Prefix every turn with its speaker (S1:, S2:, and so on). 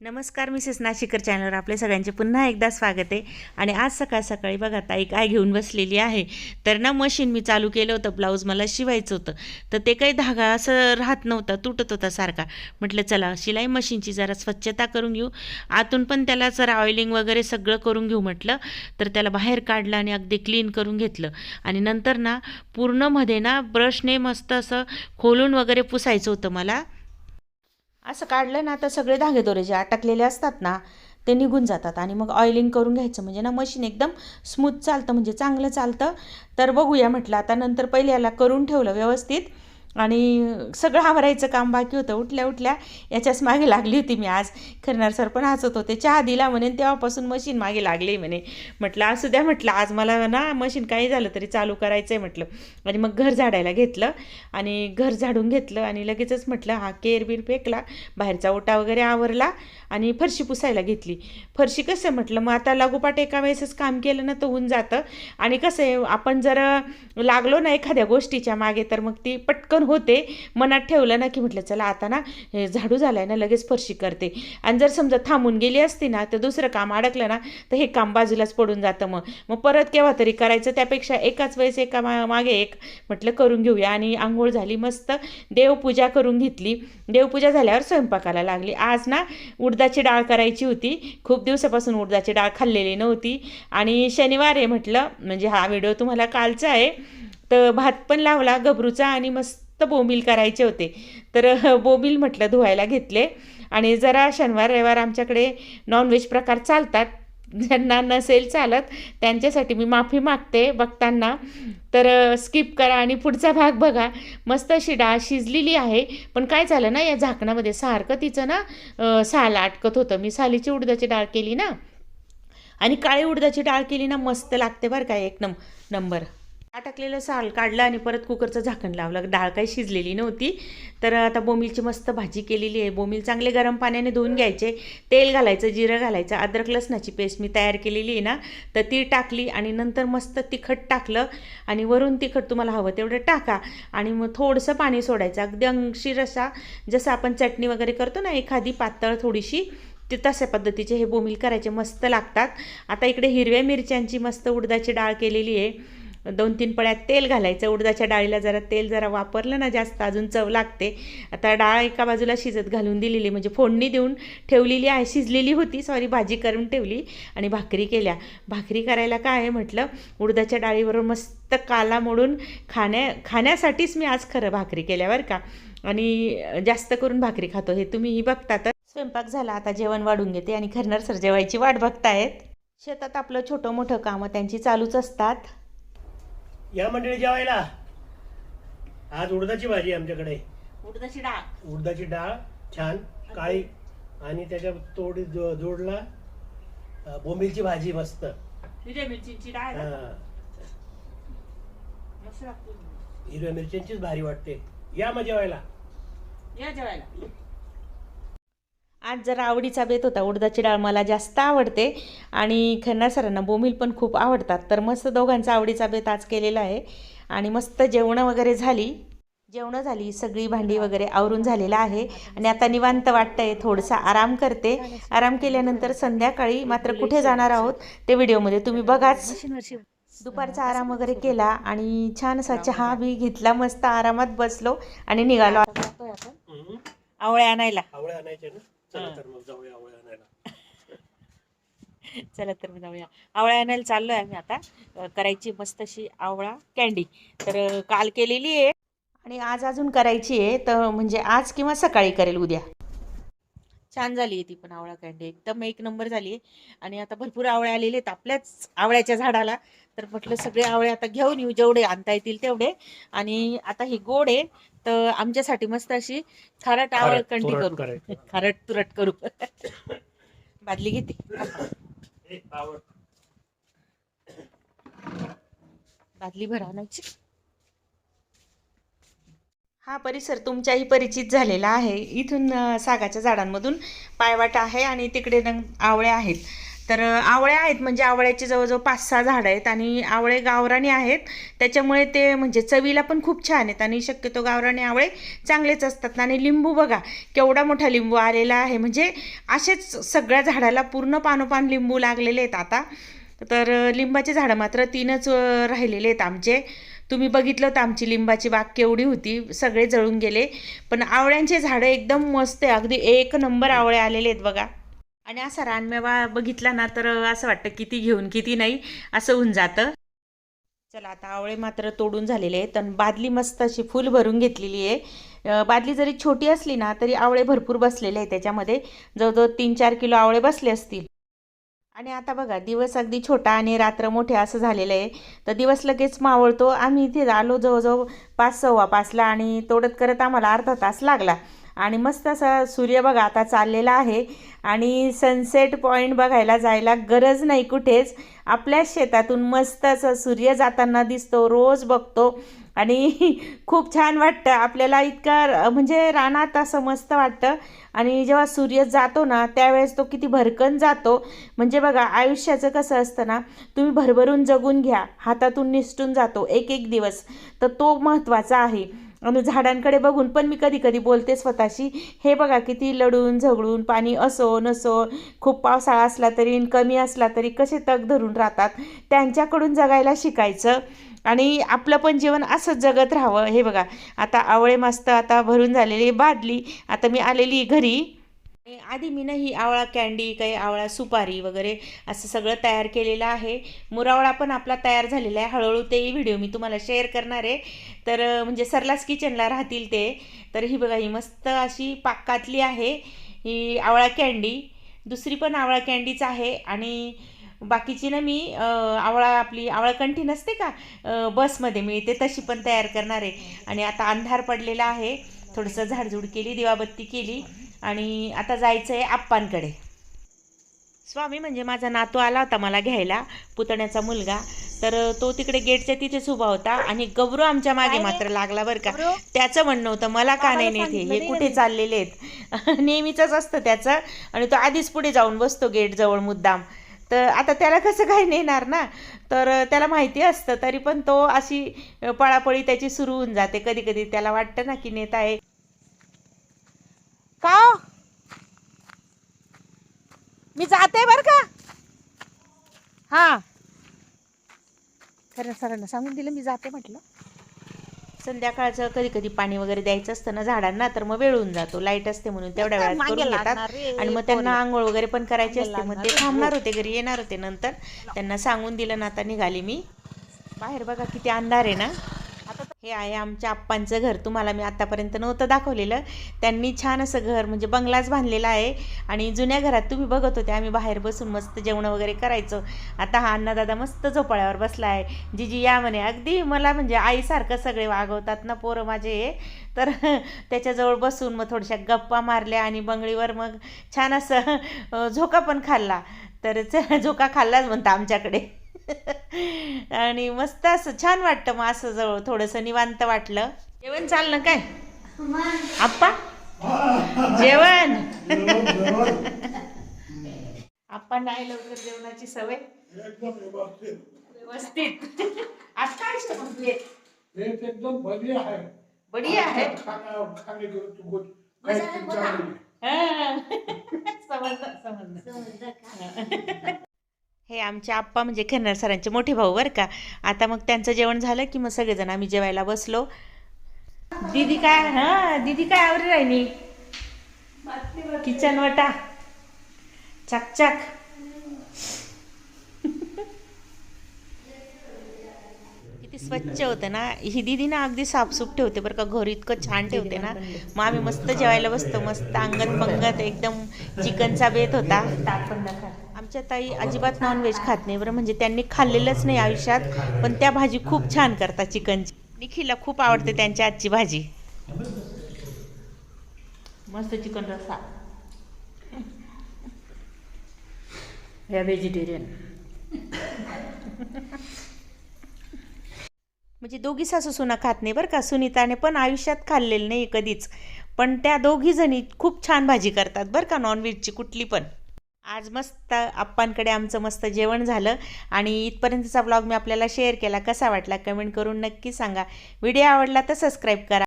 S1: नमस्कार मिसेस नाशिकर चॅनलवर आपले सगळ्यांचे पुन्हा एकदा स्वागत आहे. आणि आज सकाळ सकाळी बघा ताई काय घेऊन बसलेली आहे. तर ना मशीन मी चालू केलं होतं ब्लाऊज मला शिवायचं होतं. तर ते काही धागा असं राहत नव्हता तुटत होता सारखा. म्हटलं चला शिलाई मशीनची जरा स्वच्छता करून घेऊ. आतून पण त्याला जरा ऑइलिंग वगैरे सगळं करून घेऊ म्हटलं. तर त्याला बाहेर काढलं आणि अगदी क्लीन करून घेतलं. आणि नंतर ना पूर्णमध्ये ना ब्रशने मस्त असं खोलून वगैरे पुसायचं होतं मला. असं काढलं ना तर सगळे धागेदोरे जे अटकलेले असतात ना ते निघून जातात आणि मग ऑइलिंग करून घ्यायचं. म्हणजे ना मशीन एकदम स्मूथ चालतं म्हणजे चांगलं चालतं. तर बघूया म्हटलं आता नंतर पहिले याला करून ठेवलं व्यवस्थित. आणि सगळं आवरायचं काम बाकी होतं. उठल्या उठल्या याच्याच मागे लागली होती मी आज. खरणार सर पण हसत होते. चहा दिला म्हणे तेव्हापासून मशीन मागे लागली म्हणे. म्हटलं असू द्या म्हटलं आज मला ना मशीन काही झालं तरी चालू करायचं आहे म्हटलं. आणि मग घर झाडायला घेतलं आणि घर झाडून घेतलं आणि लगेचच म्हटलं हा केर बीर फेकला. बाहेरचा ओटा वगैरे आवरला आणि फरशी पुसायला घेतली. फरशी कसं म्हटलं मग आता लागोपाठ एका वेळेसच काम केलं ना तर होऊन जातं. आणि कसं आहे आपण जर लागलो ना एखाद्या गोष्टीच्या मागे तर मग ती पटकन होते मनात ठेवलं ना की म्हटलं चला आता ना झाडू झालाय ना लगेच फरशी करते. आणि जर समजा थांबून गेली असती ना तर दुसरं काम अडकलं ना तर हे काम बाजूलाच पडून जातं मग. मग परत केव्हा तरी करायचं त्यापेक्षा एकाच वेळेस एका मा मागे एक म्हटलं करून घेऊया. आणि आंघोळ झाली मस्त देवपूजा करून घेतली. देवपूजा झाल्यावर स्वयंपाकाला लागली. आज ना उडदाची डाळ करायची होती. खूप दिवसापासून उडदाची डाळ खाल्लेली नव्हती. आणि शनिवार आहे म्हटलं म्हणजे हा व्हिडिओ तुम्हाला कालचा आहे तर भात पण लावला गबरूचा आणि मस्त बोंबील करायचे होते. तर बोंबील म्हटलं धुवायला घेतले. आणि जरा शनिवार रविवार आमच्याकडे नॉनव्हेज प्रकार चालतात. ज्यांना नसेल चालत त्यांच्यासाठी मी माफी मागते बघताना. तर स्किप करा आणि पुढचा भाग बघा. मस्त अशी डाळ शिजलेली आहे. पण काय झालं ना या झाकणामध्ये सारखं तिचं ना साल अटकत होतं. मी सालीची उडदाची डाळ केली ना. आणि काळी उडदाची डाळ केली ना मस्त लागते बरं काय एक नंबर. नंबर टाकलेलं साल काढलं आणि परत कुकरचं झाकण लावलं. डाळ काही शिजलेली नव्हती. तर आता बोमिलची मस्त भाजी केलेली आहे. बोमिल चांगले गरम पाण्याने धुवून घ्यायचे. तेल घालायचं जिरं घालायचं. अद्रक लसणाची पेस्ट मी तयार केलेली आहे ना. तर ती टाकली आणि नंतर मस्त तिखट टाकलं. आणि वरून तिखट तुम्हाला हवं तेवढं टाका. आणि मग थोडंसं पाणी सोडायचं. अगदी अंशी रसा जसं आपण चटणी वगैरे करतो ना एखादी पातळ थोडीशी ते तशा पद्धतीचे हे बोमिल करायचे मस्त लागतात. आता इकडे हिरव्या मिरच्यांची मस्त उडदाची डाळ केलेली आहे. दोन तीन पळ्यात तेल घालायचं. उडदाच्या डाळीला जरा तेल जरा वापरलं ना जास्त अजून चव लागते. आता डाळ एका बाजूला शिजत घालून दिलेली म्हणजे फोडणी देऊन ठेवलेली आहे शिजलेली होती. सॉरी भाजी करून ठेवली आणि भाकरी केल्या. भाकरी करायला काय आहे म्हटलं उडदाच्या डाळीबरोबर मस्त काला मोडून खाण्या खाण्यासाठीच मी आज खरं भाकरी केल्या का. आणि जास्त करून भाकरी खातो. हे तुम्हीही बघता तर. स्वयंपाक झाला आता जेवण वाढून घेते आणि खरणार सर जेवायची वाट बघतायत. शेतात आपलं छोटं मोठं कामं त्यांची चालूच असतात.
S2: या मंडळी जेवायला. आज उडदाची भाजी आहे आमच्याकडे.
S1: उडदाची डाळ.
S2: उडदाची डाळ छान काळी आणि त्याच्या तोडी जो- जोडला अं, बोंबीलची भाजी मस्त.
S1: हिरव्या मिरचीची डाळ
S2: हा.
S1: मस्त लागते.
S2: हिरव्या मिरच्यांचीच भारी वाटते. या मग जेवायला.
S1: या जेवायला. आज जरा आवडीचा बेत होता. उडदाची डाळ मला जास्त आवडते आणि खन्ना सरांना बोंबील पण खूप आवडतात. तर मस्त दोघांचा आवडीचा बेत आज केलेला आहे. आणि मस्त जेवणं वगैरे झाली. जेवणं झाली. सगळी भांडी वगैरे आवरून झालेलं आहे. आणि आता निवांत वाटतंय. थोडंसं आराम करते. आराम केल्यानंतर संध्याकाळी मात्र कुठे जाणार आहोत ते व्हिडिओमध्ये तुम्ही बघाच. दुपारचा आराम वगैरे केला आणि छान असा चहा बी घेतला. मस्त आरामात बसलो आणि निघालो. आवळ्या आणायला.
S2: आवळ्या आणायचे ना? चला. तर मग जाऊया आवळ्या आणायला.
S1: चला तर मग जाऊया. आवळा आणायला चाललोय आम्ही आता. अ, करायची मस्त अशी आवळा कॅन्डी तर अ, काल केलेली आहे. आणि आज अजून करायची आहे. तर म्हणजे आज किंवा सकाळी करेल उद्या. छान झाली आहे ती पण आवळा कॅन्डी एकदम एक नंबर झाली आहे. आणि आता भरपूर आवळे आलेले आहेत आपल्याच आवळ्याच्या झाडाला. तर म्हटलं सगळे आवळे आता घेऊन येऊ जेवढे आणता येतील तेवढे. आणि आता ही गोड आहे तर आमच्यासाठी मस्त अशी खारट आवळ
S2: खारट,
S1: कंडी
S2: तुरट
S1: करू.
S2: करायचं.
S1: खारट तुरट करू. बादली घेते. बादली भर आणायची. हा परिसर तुमच्याही परिचित झालेला आहे. इथून अ, सागाच्या झाडांमधून पायवाट आहे आणि तिकडे न आवळे आहेत. तर आवळ्या आहेत म्हणजे आवळ्याचे जवळजवळ पाच सहा झाडं आहेत आणि आवळे गावरानी आहेत. त्याच्यामुळे ते म्हणजे चवीला पण खूप छान आहेत आणि शक्यतो गावरानी आवळे चांगलेच असतात. आणि लिंबू बघा केवढा मोठा लिंबू आलेला आहे. म्हणजे असेच सगळ्या झाडाला पूर्ण पानोपान लिंबू लागलेले आहेत आता. तर लिंबाचे झाडं मात्र तीनच राहिलेले आहेत आमचे. तुम्ही बघितलं तर आमची लिंबाची बाग केवढी होती सगळे जळून गेले. पण आवळ्यांचे झाडं एकदम मस्त आहे अगदी एक नंबर आवळे आलेले आहेत बघा. आणि असा रानमेवा बघितला ना तर असं वाटतं किती घेऊन किती नाही असं होऊन जातं. चला आता आवळे मात्र तोडून झालेले आहेत आणि बादली मस्त अशी फुल भरून घेतलेली आहे. बादली जरी छोटी असली ना तरी आवळे भरपूर बसलेले आहेत त्याच्यामध्ये. जवळजवळ तीन चार किलो आवळे बसले असतील. आणि आता बघा दिवस अगदी छोटा आणि रात्र मोठे असं झालेलं आहे. तर दिवस लगेच मावळतो. आम्ही इथे आलो जवळजवळ पाच सव्वा पाचला आणि तोडत करत आम्हाला अर्धा तास लागला. आणि मस्त असा सूर्य बघा आता चाललेला आहे. आणि सनसेट पॉईंट बघायला जायला गरज नाही कुठेच. आपल्याच शेतातून मस्त असं सूर्य जाताना दिसतो रोज बघतो. आणि खूप छान वाटतं. आपल्याला इतका म्हणजे रानात असं मस्त वाटतं. आणि जेव्हा सूर्य जातो ना त्यावेळेस तो किती भरकन जातो. म्हणजे बघा आयुष्याचं कसं असतं ना तुम्ही भरभरून जगून घ्या. हातातून निसटून जातो एक एक दिवस. तर तो महत्त्वाचा आहे. आणि झाडांकडे बघून पण मी कधी कधी बोलते स्वतःशी हे बघा किती लढून झगडून पाणी असो नसो खूप पावसाळा असला तरी कमी असला तरी कसे तग धरून राहतात? त्यांच्याकडून जगायला शिकायचं आणि आपलं पण जीवन असंच जगत राहावं. हे बघा आता आवळे मस्त आता भरून झालेली बादली आता मी आलेली घरी. आधी मी ना ही आवळा कॅन्डी काही आवळा सुपारी वगैरे असं सगळं तयार केलेलं आहे. मुरावळा पण आपला तयार झालेला आहे. हळूहळू तेही व्हिडिओ मी तुम्हाला शेअर करणार आहे. तर म्हणजे सरलास किचनला राहतील ते. तर ही बघा ही मस्त अशी पाकातली आहे. ही आवळा कॅन्डी दुसरी पण आवळा कॅन्डीच आहे. आणि बाकीची ना मी आवळा आपली आवळा कंठी नसते का? बसमध्ये मिळते तशी पण तयार करणार आहे. आणि आता अंधार पडलेला आहे. थोडंसं झाडझूड केली दिवाबत्ती केली. आणि आता जायचं आहे आप्पांकडे. स्वामी म्हणजे माझा नातू आला होता मला घ्यायला पुतण्याचा मुलगा. तर तो तिकडे गेटच्या तिथेच उभा होता आणि गौरव आमच्या मागे मात्र लागला बरं का. त्याचं म्हणणं होतं मला का नाही नेते हे? कुठे चाललेले आहेत? नेहमीचंच असतं त्याचं. आणि तो आधीच पुढे जाऊन बसतो गेटजवळ मुद्दाम. तर आता त्याला कसं काय नेणार ना? तर त्याला माहिती असतं तरी पण तो अशी पळापळी त्याची सुरू होऊन जाते. कधी कधी त्याला वाटतं ना की नेता आहे. का मी जाते बर का? हा. खरं सरांना सांगून दिलं मी जाते म्हटलं. संध्याकाळचं कधी कधी पाणी वगैरे द्यायचं असतं ना झाडांना तर मग वेळ होऊन जातो. लाइट असते म्हणून तेवढ्या वेळात करून घेतात. आणि मग त्यांना आंघोळ वगैरे पण करायची असते. मग ते थांबणार होते घरी येणार होते नंतर. त्यांना सांगून दिलं ना आता निघाली मी. बाहेर बघा किती अंधार आहे ना. हे आहे आमच्या आप्पांचं घर. तुम्हाला मी आतापर्यंत नव्हतं दाखवलेलं. त्यांनी छान असं घर म्हणजे बंगलाच बांधलेला आहे. आणि जुन्या घरात तुम्ही बघत होते आम्ही बाहेर बसून मस्त जेवण वगैरे करायचो. आता हा अण्णादादा मस्त झोपाळ्यावर बसला आहे. जीजी या म्हणे अगदी मला म्हणजे आईसारखं सगळे वागवतात ना पोरं माझे. हे तर त्याच्याजवळ बसून मग थोड्याशा गप्पा मारल्या आणि बंगळीवर मग छान असं झोका पण खाल्ला. तर च- झोका खाल्लाच म्हणता आमच्याकडे. आणि मस्त असं छान वाटतं मग असं जवळ थोडंसं निवांत वाटलं. जेवण चाललं काय? आप्पा? जेवण. आप्पा नाही लवकर जेवणाची सवय. व्यवस्थित. आज काय जेवण तू एक?
S3: रेट एकदम बढ़िया है
S1: बढिया आहे?
S3: खाना खाने के लिए कुछ कहीं चिंता नहीं.
S1: समजलं समजलं. हे आमचे आप्पा म्हणजे खेरणार सरांचे मोठे भाऊ बरं का. आता मग त्यांचं जेवण झालं की मग सगळेजण आम्ही जेवायला बसलो. दीदी काय हा दीदी काय आवरी राहिली? किचन वटा. चक चक. किती स्वच्छ होतं ना. ही दीदी ना अगदी साफसूफ ठेवते बरं का. घर इतकं छान ठेवते ना. मग आम्ही मस्त जेवायला बसतो. मस्त अंगत पंगत एकदम चिकनचा बेत होता. आमच्या ताई अजिबात नॉनव्हेज खात नाही बरं. म्हणजे त्यांनी खाल्लेलंच नाही आयुष्यात पण त्या भाजी खूप छान करतात चिकनची. निखिलला खूप आवडते त्यांच्या आजची भाजी. मस्त चिकन रस्सा. या व्हेजिटेरियन म्हणजे दोघी सासू सुना खात नाही बरं का? सुनीताने पण आयुष्यात खाल्लेलं नाही कधीच. पण त्या दोघी जणी खूप छान भाजी करतात बरं का? नॉनव्हेजची कुठली पण. आज मस्त आप्पांकडे आमचं मस्त जेवण झालं. आणि इथपर्यंतचा ब्लॉग मी आपल्याला शेअर केला. कसा वाटला? कमेंट करून नक्की सांगा. व्हिडिओ आवडला तर सबस्क्राईब करा.